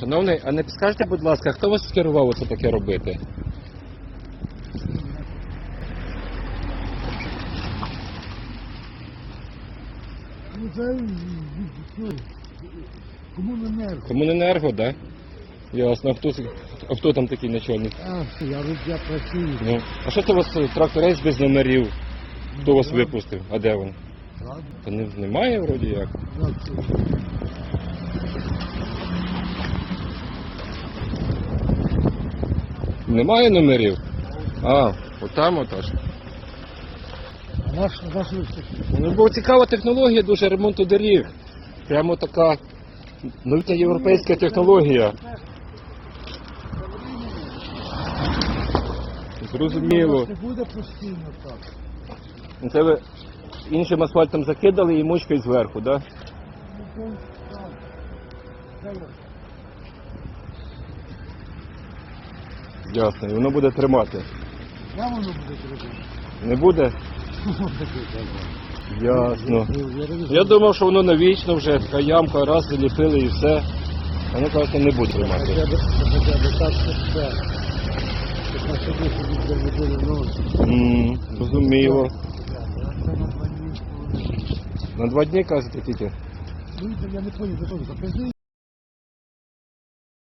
Шановний, а не підскажете, будь ласка, хто вас скерував оце таке робити? Ну це ну, комуненерго. Комуненерго, да? Ясно. А хто, а хто там такий начальник? А, я я працюю. Ну. А що це у вас е, тракторець без номерів? Хто вас випустив? А де він? Та не, немає вроді як. Як це? Немає номерів? А, отам отож. Наш, наш. Ну, бо цікава технологія дуже ремонту доріг. Прямо така новітня європейська технологія. Зрозуміло. Не буде постійно так. Ну, Це ви іншим асфальтом закидали і мучкою зверху, так? Да? Ну, то так. Це от. Ясно, і воно буде тримати. Я воно буде зробити. Не буде? Ясно. Я думав, що воно навічно вже, така ямка, раз заліпили і все. Воно, кажуть, не буде тримати. Що все. Щоб на два дні. Кажете тільки. Ну, я не понял, за за